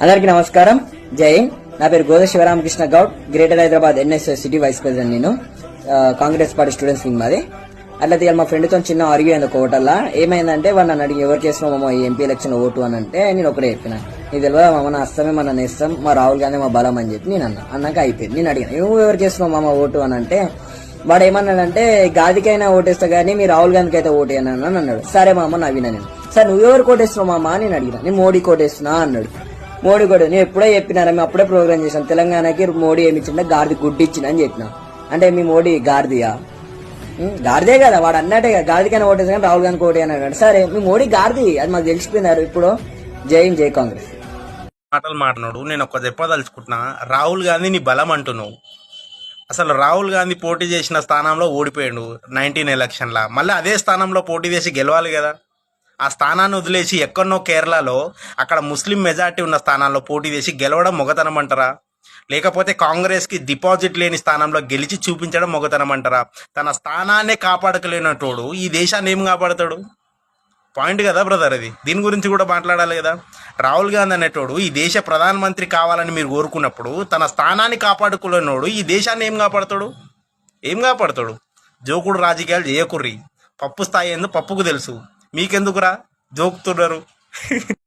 అందరికీ నమస్కారం. జై నా పేరు Goda Shivaramakrishna Goud greater Hyderabad NSS city vice president నేను. కాంగ్రెస్ పార్టీ స్టూడెంట్స్ వింగ్ మాది. అట్లా మా ఫ్రెండ్తో చిన్న ఆర్గ్యూ అయింది ఒక హోటల్లో. ఏమైందంటే వాడు నన్ను అడిగి ఎవరు వేసినావు మామ ఎంపీ ఎలక్షన్ ఓటు? అని అంటే నేను ఒకటే చెప్పిన. నీకు తెలియదు మామ అస్తమే మన నేస్తాం మా రాహుల్ గాంధీ మా బలం అని చెప్పి నేను అన్నా. అన్నాక అయిపోయింది. నేను అడిగాను నువ్వు ఎవరు చేసినావు మామ ఓటు? అని అంటే వాడు ఏమన్నాడంటే గాదికైనా ఓటేస్తా కానీ మీ రాహుల్ గాంధీకి అయితే ఓటు అని అన్నాడు. సరే మామ నవ్విన నేను. సార్ నువ్వెవరు కోటేస్తున్నావు మామ? అని నేను అడిగిన. నేను మోడీ కోటేస్తున్నా అన్నాడు. మోడీ కూడా నేను ఎప్పుడో చెప్పినారా మేము అప్పుడే ప్రోగ్రామ్ చేసాం తెలంగాణకి మోడీ ఏమి ఇచ్చిండే? గాడిది గుడ్డి ఇచ్చిన అని చెప్పిన. అంటే మీ మోడీ గాడిదియా? ఉం, గాడిదే కదా వాడు అన్నట్టే కదా. గాడికైనా ఓటేసి కానీ రాహుల్ గాంధీ ఓటే అన్నాడు. సరే మీ మోడీ గాడిది అది మాకు తెలిసిపోయినారు ఇప్పుడు. జై జై కాంగ్రెస్. మాటలు మాట్లాడు. నేను ఒక చెప్పదలుచుకుంటున్నా రాహుల్ గాంధీ నీ బలం అంటున్నావు. అసలు రాహుల్ గాంధీ పోటీ చేసిన స్థానంలో ఓడిపోయాడు నైన్టీన్ ఎలక్షన్లో. మళ్ళీ అదే స్థానంలో పోటీ చేసి గెలవాలి కదా. ఆ స్థానాన్ని వదిలేసి ఎక్కడనో కేరళలో అక్కడ ముస్లిం మెజార్టీ ఉన్న స్థానాల్లో పోటీ చేసి గెలవడం మొగతనం అంటారా? లేకపోతే కాంగ్రెస్కి డిపాజిట్ లేని స్థానంలో గెలిచి చూపించడం మొగతనం అంటారా? తన స్థానాన్నే కాపాడకలేనటోడు ఈ దేశాన్ని ఏం కాపాడతాడు? పాయింట్ కదా బ్రదర్ అది దీని గురించి కూడా మాట్లాడాలి కదా. రాహుల్ గాంధీ అనేటోడు ఈ దేశ ప్రధానమంత్రి కావాలని మీరు కోరుకున్నప్పుడు తన స్థానాన్ని కాపాడుకునేనోడు ఈ దేశాన్ని ఏం కాపాడతాడు? ఏం కాపాడతాడు? జోకుడు రాజకీయాలు చేయకుర్రి. పప్పు స్థాయి ఏందో పప్పుకు తెలుసు. మీకెందుకురా? జోకుతున్నారు.